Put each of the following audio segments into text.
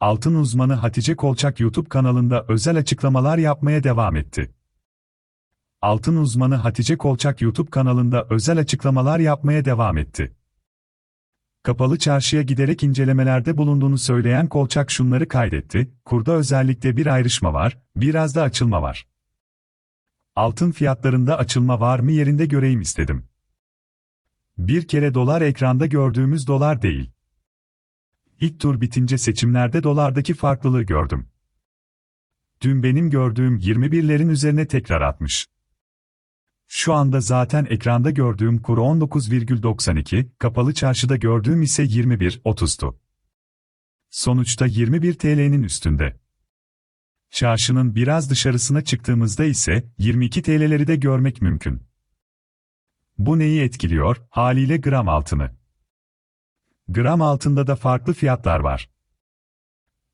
Altın uzmanı Hatice Kolçak YouTube kanalında özel açıklamalar yapmaya devam etti. Altın uzmanı Hatice Kolçak YouTube kanalında özel açıklamalar yapmaya devam etti. Kapalı çarşıya giderek incelemelerde bulunduğunu söyleyen Kolçak şunları kaydetti, kurda özellikle bir ayrışma var, biraz da açılma var. Altın fiyatlarında açılma var mı yerinde göreyim istedim. Bir kere dolar ekranda gördüğümüz dolar değil. İlk tur bitince seçimlerde dolardaki farklılığı gördüm. Dün benim gördüğüm 21'lerin üzerine tekrar atmış. Şu anda zaten ekranda gördüğüm kuru 19,92, kapalı çarşıda gördüğüm ise 21,30'tu. Sonuçta 21 TL'nin üstünde. Çarşının biraz dışarısına çıktığımızda ise 22 TL'leri de görmek mümkün. Bu neyi etkiliyor? Haliyle gram altını. Gram altında da farklı fiyatlar var.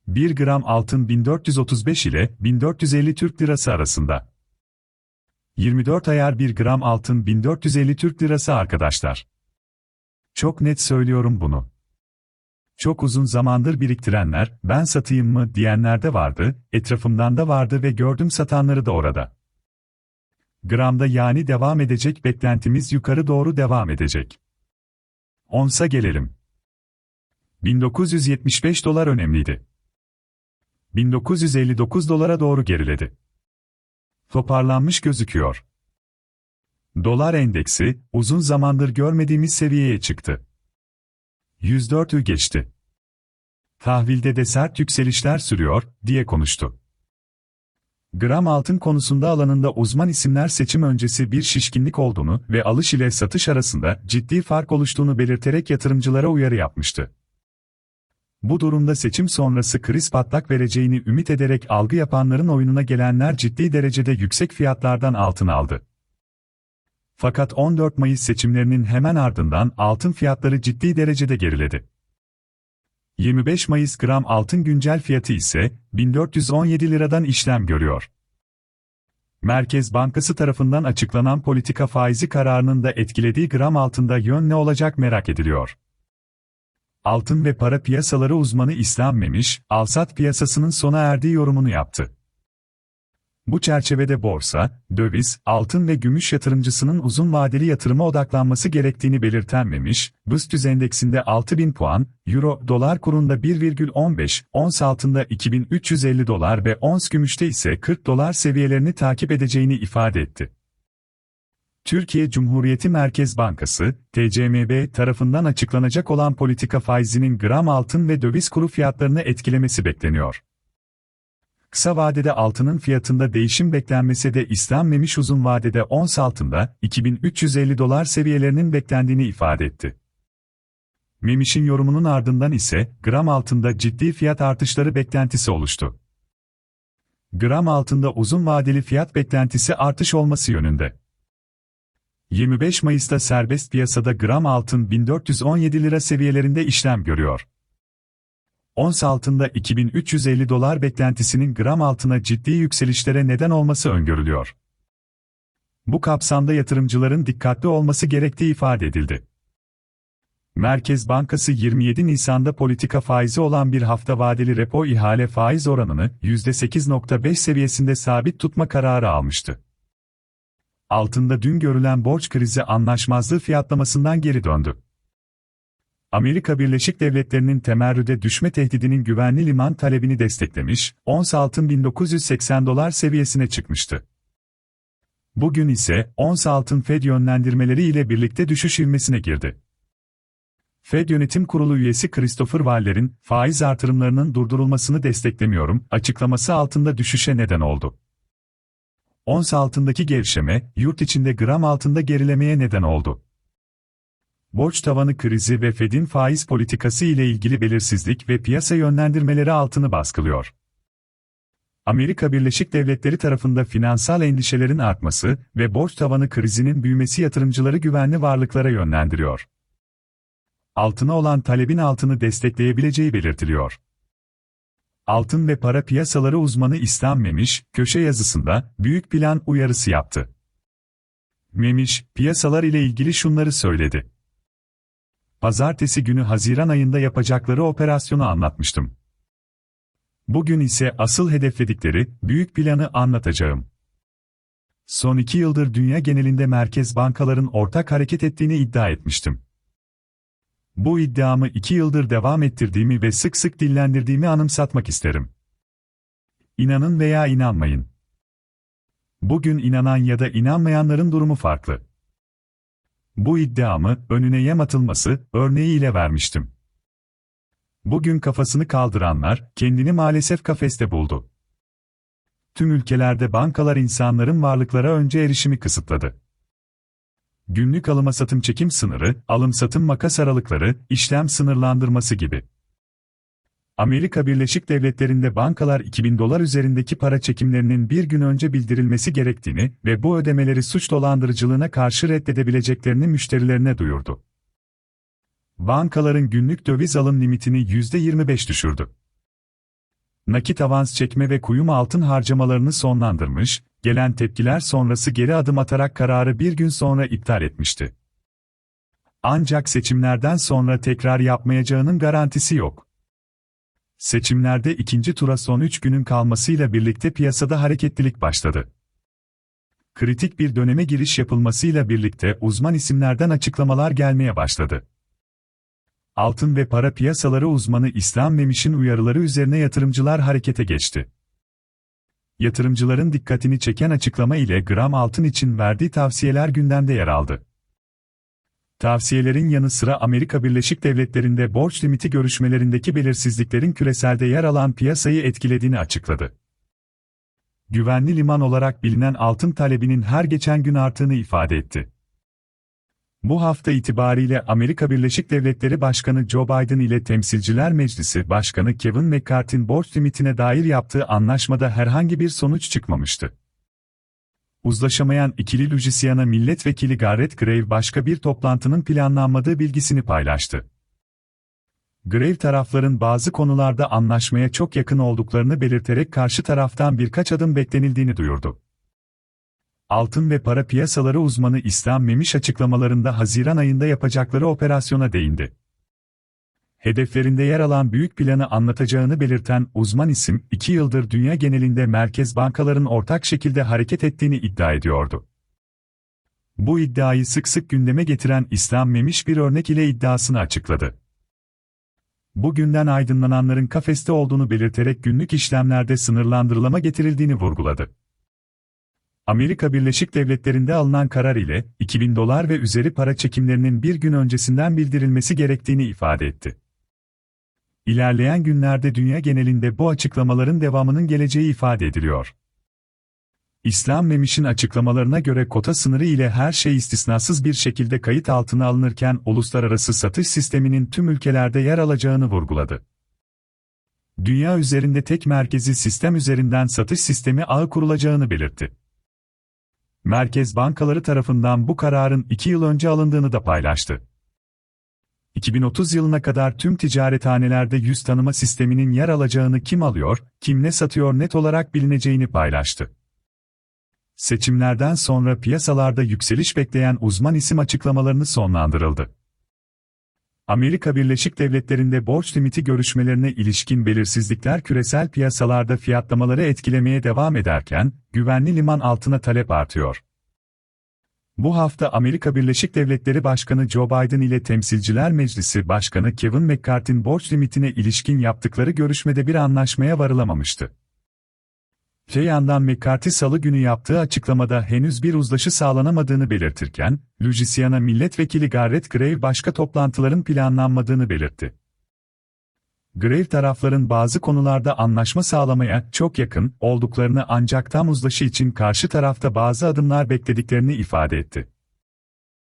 1 gram altın 1435 ile 1450 Türk Lirası arasında. 24 ayar 1 gram altın 1450 Türk Lirası arkadaşlar. Çok net söylüyorum bunu. Çok uzun zamandır biriktirenler, ben satayım mı diyenler de vardı, etrafımdan da vardı ve gördüm satanları da orada. Gramda yani devam edecek beklentimiz yukarı doğru devam edecek. Onsa gelelim. 1975 dolar önemliydi. 1959 dolara doğru geriledi. Toparlanmış gözüküyor. Dolar endeksi, uzun zamandır görmediğimiz seviyeye çıktı. 104'ü geçti. Tahvilde de sert yükselişler sürüyor, diye konuştu. Gram altın konusunda alanında uzman isimler seçim öncesi bir şişkinlik olduğunu ve alış ile satış arasında ciddi fark oluştuğunu belirterek yatırımcılara uyarı yapmıştı. Bu durumda seçim sonrası kriz patlak vereceğini ümit ederek algı yapanların oyununa gelenler ciddi derecede yüksek fiyatlardan altın aldı. Fakat 14 Mayıs seçimlerinin hemen ardından altın fiyatları ciddi derecede geriledi. 25 Mayıs gram altın güncel fiyatı ise 1417 liradan işlem görüyor. Merkez Bankası tarafından açıklanan politika faizi kararının da etkilediği gram altında yön ne olacak merak ediliyor. Altın ve para piyasaları uzmanı İslam Memiş, alsat piyasasının sona erdiği yorumunu yaptı. Bu çerçevede borsa, döviz, altın ve gümüş yatırımcısının uzun vadeli yatırıma odaklanması gerektiğini belirten Memiş, BIST endeksinde 6000 puan, Euro, dolar kurunda 1,15, ons altında 2350 dolar ve ons gümüşte ise 40 dolar seviyelerini takip edeceğini ifade etti. Türkiye Cumhuriyeti Merkez Bankası, TCMB tarafından açıklanacak olan politika faizinin gram altın ve döviz kuru fiyatlarını etkilemesi bekleniyor. Kısa vadede altının fiyatında değişim beklenmese de İslam Memiş uzun vadede ons altında 2350 dolar seviyelerinin beklendiğini ifade etti. Memiş'in yorumunun ardından ise gram altında ciddi fiyat artışları beklentisi oluştu. Gram altında uzun vadeli fiyat beklentisi artış olması yönünde. 25 Mayıs'ta serbest piyasada gram altın 1417 lira seviyelerinde işlem görüyor. Ons altında 2350 dolar beklentisinin gram altına ciddi yükselişlere neden olması öngörülüyor. Bu kapsamda yatırımcıların dikkatli olması gerektiği ifade edildi. Merkez Bankası 27 Nisan'da politika faizi olan bir hafta vadeli repo ihale faiz oranını %8.5 seviyesinde sabit tutma kararı almıştı altında dün görülen borç krizi anlaşmazlığı fiyatlamasından geri döndü. Amerika Birleşik Devletleri'nin temerrüde düşme tehdidinin güvenli liman talebini desteklemiş, ons altın 1980 dolar seviyesine çıkmıştı. Bugün ise ons altın Fed yönlendirmeleri ile birlikte düşüş ivmesine girdi. Fed Yönetim Kurulu üyesi Christopher Waller'in faiz artırımlarının durdurulmasını desteklemiyorum açıklaması altında düşüşe neden oldu. Ons altındaki gevşeme, yurt içinde gram altında gerilemeye neden oldu. Borç tavanı krizi ve Fed'in faiz politikası ile ilgili belirsizlik ve piyasa yönlendirmeleri altını baskılıyor. Amerika Birleşik Devletleri tarafında finansal endişelerin artması ve borç tavanı krizinin büyümesi yatırımcıları güvenli varlıklara yönlendiriyor. Altına olan talebin altını destekleyebileceği belirtiliyor. Altın ve para piyasaları uzmanı İslam Memiş, köşe yazısında büyük plan uyarısı yaptı. Memiş, piyasalar ile ilgili şunları söyledi. Pazartesi günü Haziran ayında yapacakları operasyonu anlatmıştım. Bugün ise asıl hedefledikleri büyük planı anlatacağım. Son iki yıldır dünya genelinde merkez bankaların ortak hareket ettiğini iddia etmiştim. Bu iddiamı iki yıldır devam ettirdiğimi ve sık sık dillendirdiğimi anımsatmak isterim. İnanın veya inanmayın. Bugün inanan ya da inanmayanların durumu farklı. Bu iddiamı önüne yem atılması örneğiyle vermiştim. Bugün kafasını kaldıranlar kendini maalesef kafeste buldu. Tüm ülkelerde bankalar insanların varlıklara önce erişimi kısıtladı. Günlük alım satım çekim sınırı, alım satım makas aralıkları, işlem sınırlandırması gibi. Amerika Birleşik Devletleri'nde bankalar 2000 dolar üzerindeki para çekimlerinin bir gün önce bildirilmesi gerektiğini ve bu ödemeleri suç dolandırıcılığına karşı reddedebileceklerini müşterilerine duyurdu. Bankaların günlük döviz alım limitini %25 düşürdü. Nakit avans çekme ve kuyum altın harcamalarını sonlandırmış, gelen tepkiler sonrası geri adım atarak kararı bir gün sonra iptal etmişti. Ancak seçimlerden sonra tekrar yapmayacağının garantisi yok. Seçimlerde ikinci tura son 3 günün kalmasıyla birlikte piyasada hareketlilik başladı. Kritik bir döneme giriş yapılmasıyla birlikte uzman isimlerden açıklamalar gelmeye başladı. Altın ve para piyasaları uzmanı İslam Memiş'in uyarıları üzerine yatırımcılar harekete geçti. Yatırımcıların dikkatini çeken açıklama ile gram altın için verdiği tavsiyeler gündemde yer aldı. Tavsiyelerin yanı sıra Amerika Birleşik Devletleri'nde borç limiti görüşmelerindeki belirsizliklerin küreselde yer alan piyasayı etkilediğini açıkladı. Güvenli liman olarak bilinen altın talebinin her geçen gün arttığını ifade etti. Bu hafta itibariyle Amerika Birleşik Devletleri Başkanı Joe Biden ile Temsilciler Meclisi Başkanı Kevin McCarthy'nin borç limitine dair yaptığı anlaşmada herhangi bir sonuç çıkmamıştı. Uzlaşamayan ikili Louisiana Milletvekili Garrett Grave başka bir toplantının planlanmadığı bilgisini paylaştı. Grave tarafların bazı konularda anlaşmaya çok yakın olduklarını belirterek karşı taraftan birkaç adım beklenildiğini duyurdu. Altın ve para piyasaları uzmanı İslam Memiş açıklamalarında Haziran ayında yapacakları operasyona değindi. Hedeflerinde yer alan büyük planı anlatacağını belirten uzman isim, iki yıldır dünya genelinde merkez bankaların ortak şekilde hareket ettiğini iddia ediyordu. Bu iddiayı sık sık gündeme getiren İslam Memiş bir örnek ile iddiasını açıkladı. Bugünden aydınlananların kafeste olduğunu belirterek günlük işlemlerde sınırlandırılama getirildiğini vurguladı. Amerika Birleşik Devletleri'nde alınan karar ile 2000 dolar ve üzeri para çekimlerinin bir gün öncesinden bildirilmesi gerektiğini ifade etti. İlerleyen günlerde dünya genelinde bu açıklamaların devamının geleceği ifade ediliyor. İslam Memiş'in açıklamalarına göre kota sınırı ile her şey istisnasız bir şekilde kayıt altına alınırken uluslararası satış sisteminin tüm ülkelerde yer alacağını vurguladı. Dünya üzerinde tek merkezi sistem üzerinden satış sistemi ağı kurulacağını belirtti. Merkez bankaları tarafından bu kararın 2 yıl önce alındığını da paylaştı. 2030 yılına kadar tüm ticarethanelerde yüz tanıma sisteminin yer alacağını kim alıyor, kim ne satıyor net olarak bilineceğini paylaştı. Seçimlerden sonra piyasalarda yükseliş bekleyen uzman isim açıklamalarını sonlandırıldı. Amerika Birleşik Devletleri'nde borç limiti görüşmelerine ilişkin belirsizlikler küresel piyasalarda fiyatlamaları etkilemeye devam ederken, güvenli liman altına talep artıyor. Bu hafta Amerika Birleşik Devletleri Başkanı Joe Biden ile Temsilciler Meclisi Başkanı Kevin McCarthy'nin borç limitine ilişkin yaptıkları görüşmede bir anlaşmaya varılamamıştı. Öte yandan McCarthy salı günü yaptığı açıklamada henüz bir uzlaşı sağlanamadığını belirtirken, Louisiana Milletvekili Garrett Grave başka toplantıların planlanmadığını belirtti. Grave tarafların bazı konularda anlaşma sağlamaya çok yakın olduklarını ancak tam uzlaşı için karşı tarafta bazı adımlar beklediklerini ifade etti.